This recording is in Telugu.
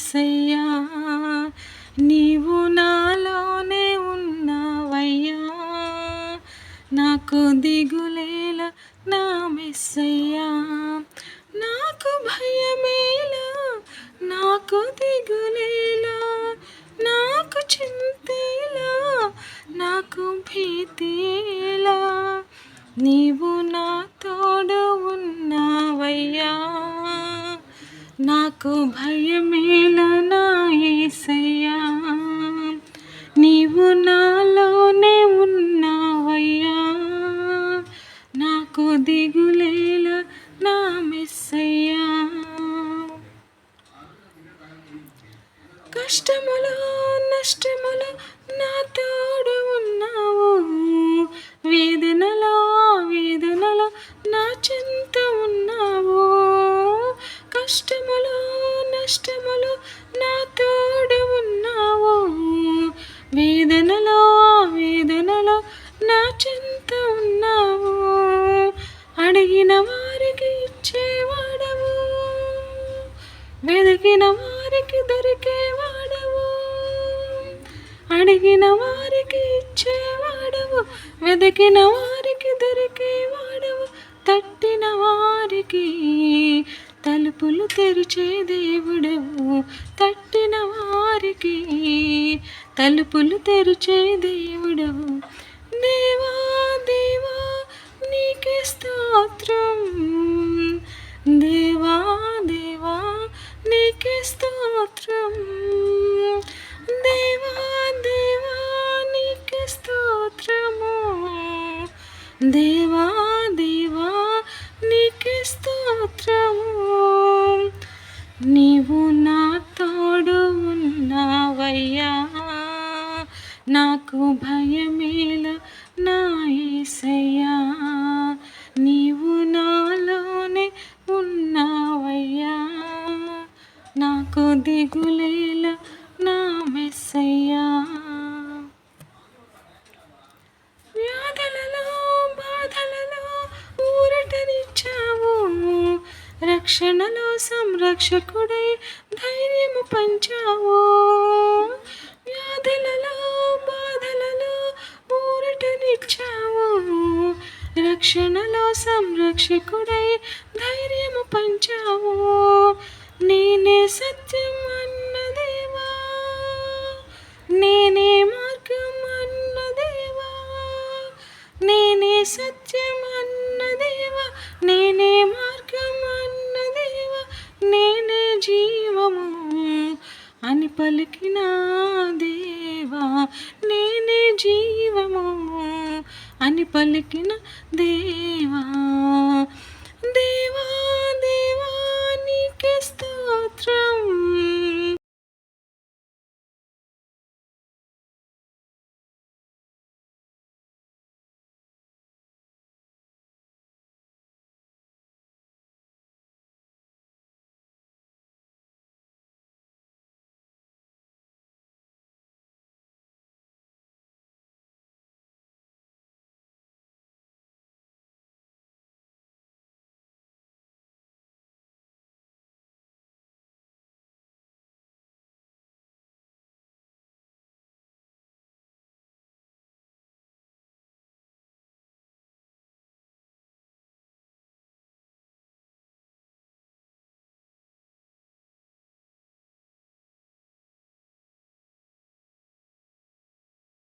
ఏసయ్యా నీవు నాలోనే ఉన్నావయ్యా. నాకు దిగులేల నా మెస్సయ్యా. నాకు భయమేలా నాకు దిగులేలా నాకు చింతేలా నాకు భీతేలా. నీవు నాతో నాకు భయమేలా నా ఏసయ్యా నీవు నాలోనే ఉన్నావయ్యా. నాకు దిగులే వేదనలో వేదనలో నా చెంత ఉన్నావు. అడిగిన వారికి ఇచ్చేవాడవు వెదిగిన వారికి దొరికేవాడవు అడిగిన వారికి ఇచ్చేవాడవు వెతికిన వారికి దొరికేవాడవు తట్టిన వారికి తలుపులు తెరిచే దేవుడవు. వారికి తలుపులు తెరిచే దేవుడవు. దేవా దేవా నీకే స్తోత్రం. దేవా దేవా నీకే స్తోత్రం. దేవా దేవా నీకే స్తోత్రము. దేవా దేవా నీకే స్తోత్రం. ఏసయ్యా నీవు నాలోనే ఉన్నావయ్యా. నాకు దిగులేలా నా మెస్సయ్యా. వ్యాధులలో బాధలలో ఊరటనిచ్చావు. రక్షణలో సంరక్షకుడై ధైర్యము పంచావు. రక్షణలో సంరక్షకుడై ధైర్యము పంచావు. నేనే సత్యం అన్న దేవా. నేనే మార్గం అన్న దేవా. నేనే సత్యం అన్న దేవా. నేనే మార్గం అన్న దేవా. నేనే జీవము అని పలికిన దేవా. నేనే జీవము అని పలికిన దేవా.